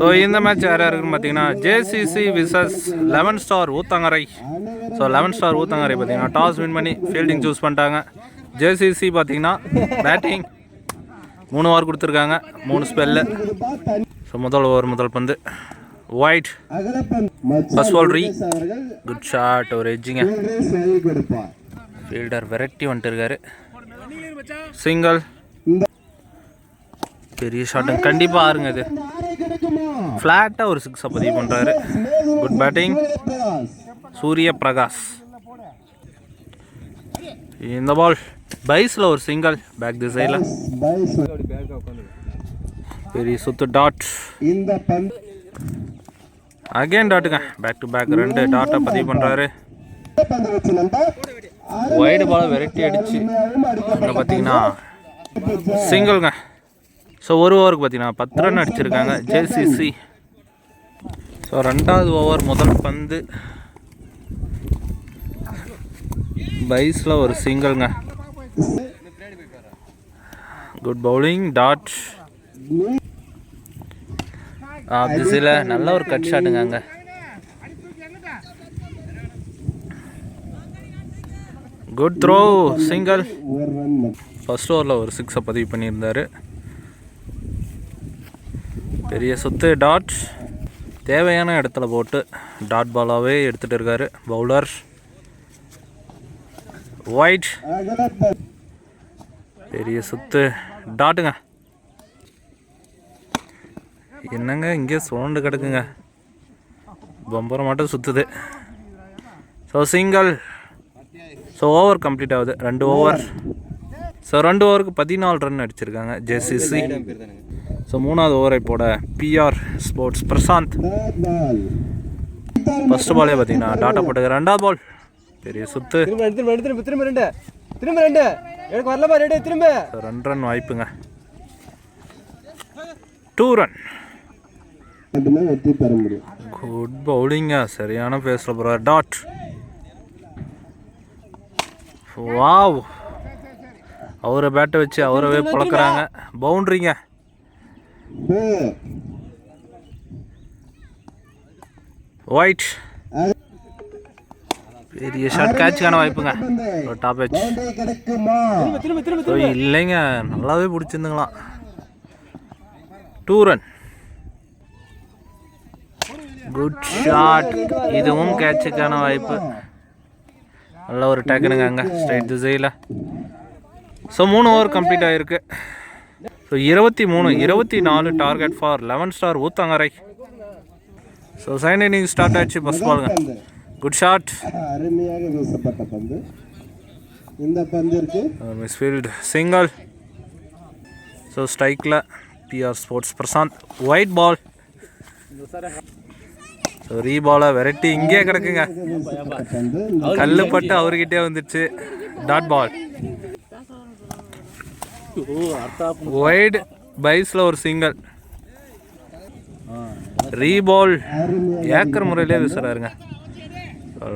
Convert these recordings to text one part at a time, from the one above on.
So இந்த match யார் யாருக்குன்னு பார்த்தீங்கன்னா JCC versus eleven star Uthangarai. So eleven star Uthangarai பார்த்தீங்கன்னா டாஸ் வின் பண்ணி ஃபீல்டிங் சூஸ் பண்ணிட்டாங்க. ஜேசிசி பார்த்தீங்கன்னா பேட்டிங் மூணு ஓவர் கொடுத்துருக்காங்க மூணு ஸ்பெல்லு ஸோ முதல் ஓவர் முதல் பந்து. Wide first ball re good shot ஒரு எஜ்ஜிங்க ஃபீல்டர் வெரைட்டி வந்துட்டு இருக்காரு. சிங்கிள் பெரிய ஷாட்டுங்க கண்டிப்பாக ஆறுங்க இது. ஃப்ளாட்டாக ஒரு சிக்ஸை பதிவு பண்ணுறாரு குட் பேட்டிங் சூரிய பிரகாஷ். இந்த பால் பைஸில் ஒரு சிங்கிள் பேக் திசையில் பெரிய சுத்து டாட் அகைன் டாட்டுங்க பேக் டு பேக் ரெண்டு டாட்டை பதிவு பண்ணுறாரு ஒயிடு பால் வெரைட்டி அடிச்சு. பார்த்தீங்கன்னா சிங்கிள்ங்க ஸோ ஒரு ஓவருக்கு பார்த்தீங்கன்னா பத்து ரன் அடிச்சிருக்காங்க. ஜேசிசி ஸோ ரெண்டாவது ஓவர் முதல் பந்து. பைஸில் ஒரு சிங்கிள்ங்க குட் பவுலிங் டாட் திசையில் நல்ல ஒரு கட் ஷாட்டுங்க அங்கே. Good throw single first first ஓவரில் ஒரு சிக்ஸை பதிவு பண்ணியிருந்தார். பெரிய சுத்து டாட் தேவையான இடத்துல போட்டு டாட் பாலாகவே எடுத்துகிட்டு இருக்காரு. பவுலர் ஒயிட் பெரிய சுத்து. டாட்டுங்க என்னங்க இங்கே சோண்டு கிடக்குங்க? பம்பரம் மட்டும் சுற்றுது so single so over complete ஆகுது. ரெண்டு ஓவர் ஸோ ரெண்டு ஓவருக்கு பதினாலு ரன் அடிச்சிருக்காங்க. ஜேசிசி ஸோ மூணாவது ஓவரை போட பிஆர் ஸ்போர்ட்ஸ் பிரசாந்த் ஃபர்ஸ்ட் பாலே பார்த்தீங்கன்னா டாட்டா போட்டு ரெண்டாவது பால் பெரிய சுத்து. திரும்ப திரும்ப திரும்ப திரும்ப ரெண்டு. திரும்ப ரெண்டு. எனக்கு வரலப்பா ரெண்டு திரும்ப. ரெண்டு ரன் வாய்ப்புங்க. டூ ரன் மட்டுமே வெற்றி பெற முடியும் குட் பவுலிங்க சரியான பேஸில் ப்ரோ டாட் வாவ் அவரை பேட்டை வச்சு அவரவே பழக்கிறாங்க பவுண்ட்ரிங்க ஒயிட் பெரிய ஷாட் கேட்சுக்கான வாய்ப்புங்க. பந்து டாப் ஸோ இல்லைங்க. நல்லாவே பிடிச்சிருந்துங்களாம். டூ ரன் குட் ஷாட் இதுவும் கேட்சுக்கான வாய்ப்பு. நல்ல ஒரு டேக்கனுங்க அங்கே. ஸ்ட்ரைட் திசையில் ஸோ மூணு ஓவர் கம்ப்ளீட் ஆகிருக்கு ஸோ இருபத்தி மூணு இருபத்தி நாலு target for eleven star Uthangarai. So second inning start first பாலுங்க பந்து. குட் ஷாட் அருமையாக வீசப்பட்ட பந்து. இந்த பந்திற்கு மிஸ்ஃபீல்டு சிங்கிள் ஸோ ஸ்ட்ரைக்கில் PR sports Prasanth wide ball so re பாலை வெரைட்டி இங்கே கிடக்குங்க. வீசப்பட்ட பந்து. கல்லு பட்டு அவர்கிட்டே வந்துடுச்சு டாட் பால் ஒயிட் பைஸில் ஒரு சிங்கிள் ரீ பால் அருமையாக ஏக்கர் முறையிலே வீசுறாருங்க.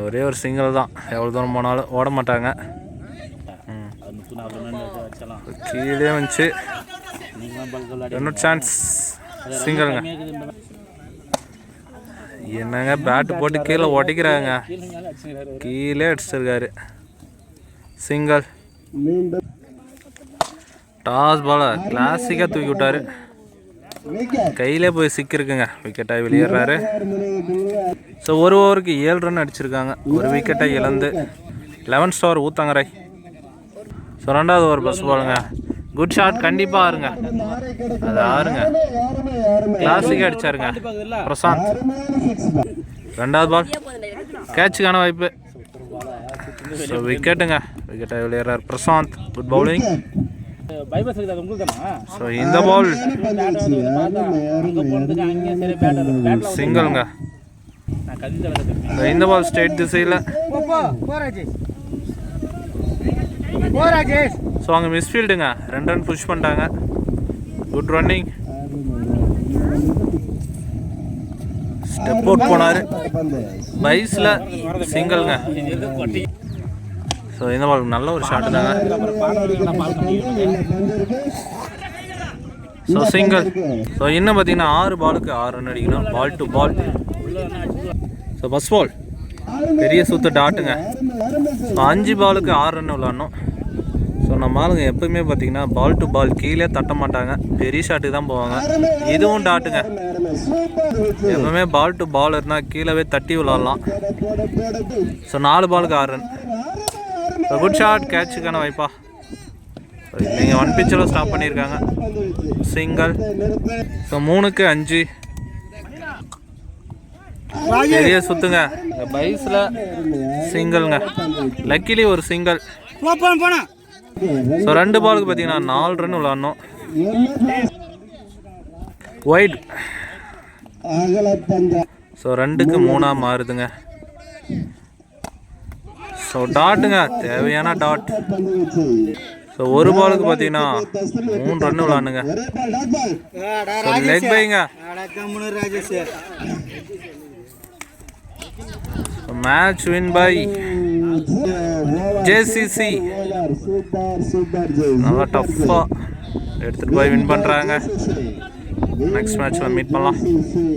ஒரே ஒரு சிங்கிள் தான். எவ்வளோ தூரம் போனாலும் ஓட மாட்டாங்க. கீழே வந்துச்சு. இன்னொரு சான்ஸ் சிங்கிள்ங்க என்னங்க பேட்டு போட்டு கீழே உடைக்கிறாங்க கீழே அடிச்சிருக்காரு. சிங்கிள் டாஸ் பாலா கிளாசிக்காக தூக்கி விட்டாரு. கையிலே போய் சிக்கிருக்குங்க விக்கெட்டாக வெளியேறாரு. ஸோ ஒரு ஓவருக்கு ஏழு ரன் அடிச்சிருக்காங்க. ஒரு விக்கெட்டை இழந்து லெவன் ஸ்டார் ஊத்தங்கரை. ஸோ ரெண்டாவது ஓவர் பஸ் பாலுங்க குட் ஷாட் கண்டிப்பாக ஆறுங்க. அது ஆறுங்க. யாருமே கிளாசிக்காக அடிச்சாருங்க. பிரசாந்த். ரெண்டாவது பால் கேட்சுக்கான வாய்ப்பு. ஸோ விக்கெட்டுங்க விக்கெட்டை வெளியேறார் பிரசாந்த். குட் பவுலிங் ஸோ இந்த பால் சிங்கிள்ங்க இந்த பால் ஸ்ட்ரெயிட் திசையில் ஸோ அங்கே மிஸ்ஃபீல்டுங்க ரெண்டு ரன் புஷ் பண்ணிட்டாங்க. குட் ரன்னிங் ஸ்டெப் அவுட் போனார். பைஸில் சிங்கிள்ங்க ஸோ இந்த பால் நல்ல ஒரு ஷாட்டு தாங்க. ஸோ சிங்கிள் ஸோ இன்னும் பார்த்தீங்கன்னா ஆறு பாலுக்கு ஆறு ரன் அடிக்கணும். Ball to ball so first ball பெரிய சுத்து டாட்டுங்க ஸோ அஞ்சு பாலுக்கு ஆறு ரன் விளாடணும். ஸோ நம்ம ஆளுங்க எப்பவுமே பார்த்தீங்கன்னா பால் டு பால் கீழே தட்ட மாட்டாங்க. பெரிய ஷாட்டுக்கு தான் போவாங்க. இதுவும் டாட்டுங்க எப்பவுமே பால் டு பால் இருந்தால் கீழே தட்டி விளாட்லாம். ஸோ நாலு பாலுக்கு ஆறு ரன் குட் ஷாட் கேட்சுக்கான வாய்ப்பா. நீங்கள் ஒன் பிச்சில் ஸ்டாப் பண்ணியிருக்காங்க சிங்கிள் ஸோ மூணுக்கு அஞ்சு. பெரிய சுத்துங்க. பைஸில் சிங்கிள்ங்க லக்கிலி ஒரு சிங்கிள் ஸோ ரெண்டு பாலுக்கு பார்த்தீங்கன்னா நாலு ரன் விளாட்ணும். ஒயிட் ஸோ ரெண்டுக்கு மூணாக மாறுதுங்க. ஸோ டாட்டுங்க தேவையான டாட் ஸோ ஒரு பாலுக்கு பார்த்தீங்கன்னா மூணு ரன் விளாண்டுங்க லெக் பைங்க மேட்ச் வின் பை ஜேசிசி நல்லா டஃப்பாக எடுத்துகிட்டு போய் வின் பண்ணுறாங்க நெக்ஸ்ட் மேட்ச்சில் மீட் பண்ணலாம்.